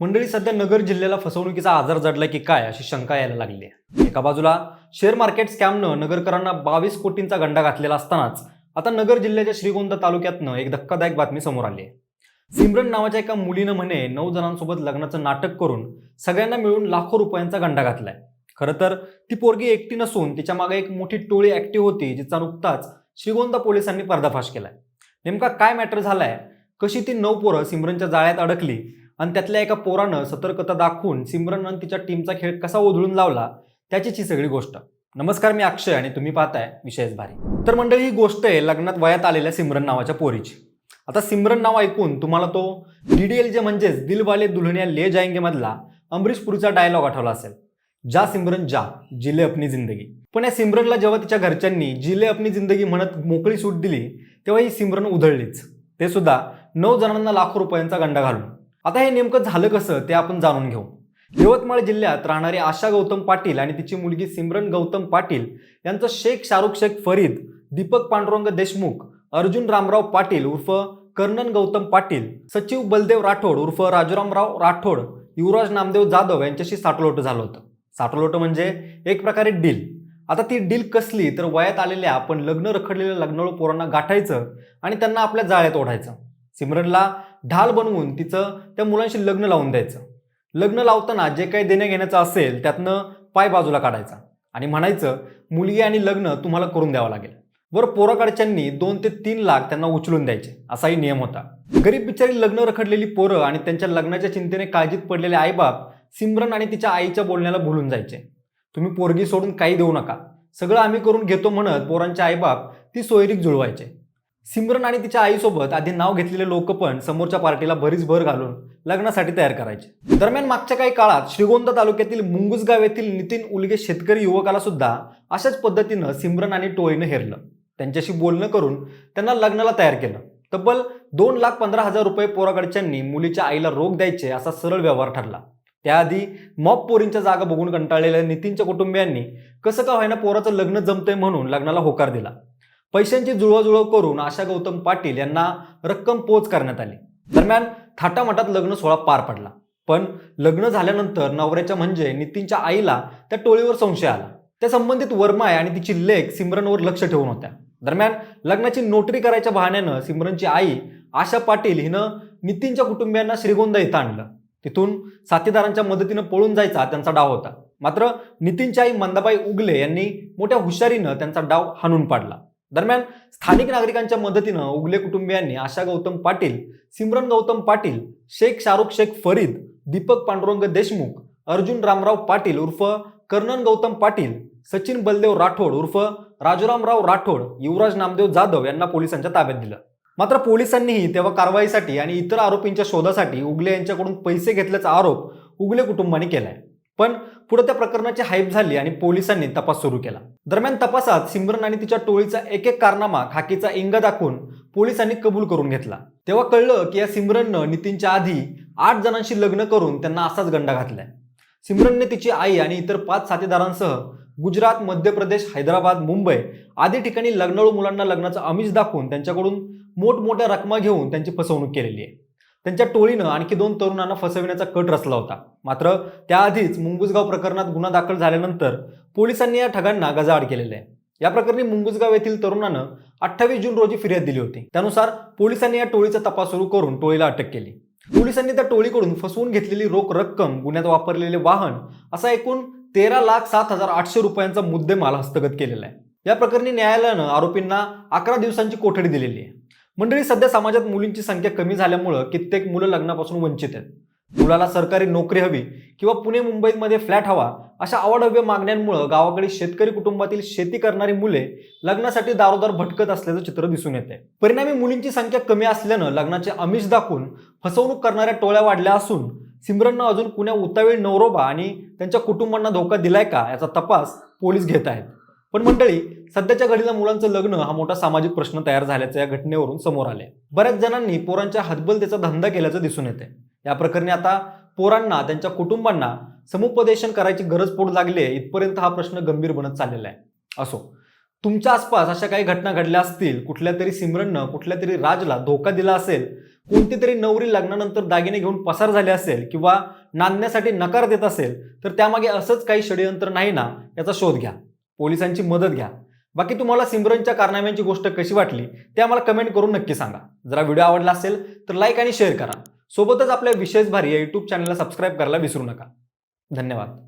मंडळी सध्या नगर जिल्ह्याला फसवणुकीचा आजार जडला की काय अशी शंका यायला लागली आहे. एका बाजूला शेअर मार्केट स्कॅमनं नगरकरांना बावीस कोटींचा गंडा घातलेला असतानाच आता नगर जिल्ह्याच्या श्रीगोंदा तालुक्यातनं एक धक्कादायक बातमी समोर आली आहे. सिमरन नावाच्या एका मुलीनं म्हणे नऊ जणांसोबत लग्नाचं नाटक करून सगळ्यांना मिळून लाखो रुपयांचा गंडा घातलाय. खरं तर ती पोरगी एकटी नसून तिच्यामागे एक मोठी टोळी ऍक्टिव्ह होती जिचा नुकताच श्रीगोंदा पोलिसांनी पर्दाफाश केलाय. नेमका काय मॅटर झालाय? कशी ती नऊ पोरं सिमरनच्या जाळ्यात अडकली? आणि त्यातल्या एका पोरानं सतर्कता दाखवून सिमरन तिच्या टीमचा खेळ कसा उधळून लावला त्याचीच ही सगळी गोष्ट. नमस्कार मी अक्षय आणि तुम्ही पाहताय विशेष भारी. तर मंडळी ही गोष्ट आहे लग्नात वयात आलेल्या सिमरन नावाच्या पोरीची. आता सिमरन नाव ऐकून तुम्हाला तो डीडीएल जे म्हणजेच दिलवाले दुल्हनिया ले जाएंगे मधला अमरीशपुरीचा डायलॉग आठवला असेल. जा सिमरन जा जिले अपनी जिंदगी. पण या सिमरनला जेव्हा तिच्या घरच्यांनी जिले अपनी जिंदगी म्हणत मोकळी सूट दिली तेव्हा ही सिमरन उधळलीच. ते सुद्धा नऊ जणांना लाखो रुपयांचा गंडा घालून. आता हे नेमकं झालं कसं ते आपण जाणून घेऊ. यवतमाळ जिल्ह्यात राहणारी आशा गौतम पाटील आणि तिची मुलगी सिमरन गौतम पाटील यांचं शेख शाहरुख शेख फरीद दीपक पांडुरंग देशमुख अर्जुन रामराव पाटील उर्फ कर्णन गौतम पाटील सचिव बलदेव राठोड उर्फ राजूरामराव राठोड युवराज नामदेव जाधव यांच्याशी साठलोट झालं होतं. साठलोट म्हणजे एक प्रकारे डील. आता ती डील कसली तर वयात आलेल्या पण लग्न रखडलेल्या लग्नाळू पोरांना गाठायचं आणि त्यांना आपल्या जाळ्यात ओढायचं. सिमरनला ढाल बनवून तिचं त्या मुलांशी लग्न लावून द्यायचं. लग्न लावताना जे काही देण्या घेण्याचं असेल त्यातनं पाय बाजूला काढायचा आणि म्हणायचं मुलगी आणि लग्न तुम्हाला करून द्यावं लागेल. वर पोराकडच्यांनी दोन ते तीन लाख त्यांना उचलून द्यायचे असाही नियम होता. गरीब बिचारी लग्न रखडलेली पोरं आणि त्यांच्या लग्नाच्या चिंतेने काळजीत पडलेले आईबाप सिमरन आणि तिच्या आईच्या बोलण्याला भुलून जायचे. तुम्ही पोरगी सोडून काही देऊ नका. सगळं आम्ही करून घेतो म्हणत पोरांचे आईबाप ती सोयरीक जुळवायचे. सिमरन आणि तिच्या आईसोबत आधी नाव घेतलेले लोक पण समोरच्या पार्टीला भरीच भर घालून लग्नासाठी तयार करायचे. दरम्यान मागच्या काही काळात श्रीगोंदा तालुक्यातील मुंगुसगाव येथील नितीन उलगे शेतकरी युवकाला सुद्धा अशाच पद्धतीनं सिमरन आणि टोळीनं हेरलं. त्यांच्याशी बोलणं करून त्यांना लग्नाला तयार केलं. तब्बल दोन लाख पंधरा हजार रुपये पोराकडच्यांनी मुलीच्या आईला रोग द्यायचे असा सरळ व्यवहार ठरला. त्याआधी मॉप पोरींच्या जागा बघून कंटाळलेल्या नितीनच्या कुटुंबियांनी कसं का व्हायना पोराचं लग्न जमतंय म्हणून लग्नाला होकार दिला? पैशांची जुळवाजुळव करून आशा गौतम पाटील यांना रक्कम पोच करण्यात आली. दरम्यान थाटामाटात लग्न सोहळा पार पडला. पण लग्न झाल्यानंतर नवऱ्याच्या म्हणजे नितीनच्या आईला त्या टोळीवर संशय आला. त्या संबंधित वर्माय आणि तिची लेख सिमरनवर लक्ष ठेवून होत्या. दरम्यान लग्नाची नोटरी करायच्या बहाण्यानं सिमरनची आई आशा पाटील हिनं नितीनच्या कुटुंबियांना श्रीगोंदा इथं आणलं. तिथून साथीदारांच्या मदतीनं पळून जायचा त्यांचा डाव होता. मात्र नितीनची आई मंदाबाई उगले यांनी मोठ्या हुशारीनं त्यांचा डाव हाणून पाडला. दरम्यान स्थानिक नागरिकांच्या मदतीनं उगले कुटुंबियांनी आशा गौतम पाटील सिमरन गौतम पाटील शेख शाहरुख शेख फरीद दीपक पांडुरंग देशमुख अर्जुन रामराव पाटील उर्फ कर्णन गौतम पाटील सचिन बलदेव राठोड उर्फ राजूरामराव राठोड युवराज नामदेव जाधव यांना पोलिसांच्या ताब्यात दिलं. मात्र पोलिसांनीही तेव्हा कारवाईसाठी आणि इतर आरोपींच्या शोधासाठी उगले यांच्याकडून पैसे घेतल्याचा आरोप उगले कुटुंबाने केलाय. पण पुढे त्या प्रकरणाची हाईप झाली आणि पोलिसांनी तपास सुरू केला. दरम्यान तपासात सिमरन आणि तिच्या टोळीचा एक एक कारनामा खाकीचा इंग दाखवून पोलिसांनी कबूल करून घेतला. तेव्हा कळलं की या सिमरननं नितीनच्या आधी आठ जणांशी लग्न करून त्यांना असाच गंडा घातलाय. सिमरनने तिची आई आणि इतर पाच साथीदारांसह गुजरात मध्य प्रदेश हैदराबाद मुंबई आदी ठिकाणी लग्नाळू मुलांना लग्नाचं आमिष दाखवून त्यांच्याकडून मोठमोठ्या रकमा घेऊन त्यांची फसवणूक केलेली आहे. त्यांच्या टोळीनं आणखी दोन तरुणांना फसविण्याचा कट रचला होता. मात्र त्याआधीच मुंगुसगाव प्रकरणात गुन्हा दाखल झाल्यानंतर पोलिसांनी या ठगांना गजाआड केलेले आहे. या प्रकरणी मुंगुसगाव येथील तरुणानं अठ्ठावीस जून रोजी फिर्याद दिली होती. त्यानुसार पोलिसांनी या टोळीचा तपास सुरू करून टोळीला अटक केली. पोलिसांनी त्या टोळीकडून फसवून घेतलेली रोख रक्कम गुन्ह्यात वापरलेले वाहन असा एकूण तेरा लाख सात हजार आठशे रुपयांचा मुद्देमाल हस्तगत केलेला आहे. या प्रकरणी न्यायालयानं आरोपींना अकरा दिवसांची कोठडी दिलेली आहे. मंडळी सध्या समाजात मुलींची संख्या कमी झाल्यामुळं कित्येक मुलं लग्नापासून वंचित आहेत. मुलाला सरकारी नोकरी हवी किंवा पुणे मुंबईमध्ये फ्लॅट हवा अशा आवडहव्य मागण्यांमुळं गावाकडे शेतकरी कुटुंबातील शेती करणारी मुले लग्नासाठी दारोदार भटकत असल्याचं चित्र दिसून येते परिणामी मुलींची संख्या कमी असल्यानं लग्नाचे आमिष दाखवून फसवणूक करणाऱ्या टोळ्या वाढल्या असून सिमरननं अजून पुण्या उतावीळ नवरोबा आणि त्यांच्या कुटुंबांना धोका दिलाय का याचा तपास पोलीस घेत आहेत. पण मंडळी सध्याच्या घडीला मुलांचं लग्न हा मोठा सामाजिक प्रश्न तयार झाल्याचं या घटनेवरून समोर आले बऱ्याच जणांनी पोरांच्या हतबलतेचा धंदा केल्याचं दिसून येते या प्रकरणी आता पोरांना त्यांच्या कुटुंबांना समुपदेशन करायची गरज पडू लागली आहे इथपर्यंत हा प्रश्न गंभीर बनत चाललेला आहे. असो तुमच्या आसपास अशा काही घटना घडल्या असतील कुठल्या तरी सिमरननं कुठल्या तरी राजला धोका दिला असेल कोणती तरी नवरी लग्नानंतर दागिने घेऊन पसार झाले असेल किंवा नांदण्यासाठी नकार देत असेल तर त्यामागे असंच काही षडयंत्र नाही ना याचा शोध घ्या. पोलिसांची मदत घ्या. बाकी तुम्हाला सिमरनच्या कारनाम्यांची गोष्ट कशी वाटली ते आम्हाला कमेंट करून नक्की सांगा. जरा व्हिडिओ आवडला असेल तर लाईक आणि शेअर करा. सोबतच आपल्या विशेष भारी या युट्यूब चॅनलला सबस्क्राईब करायला विसरू नका. धन्यवाद.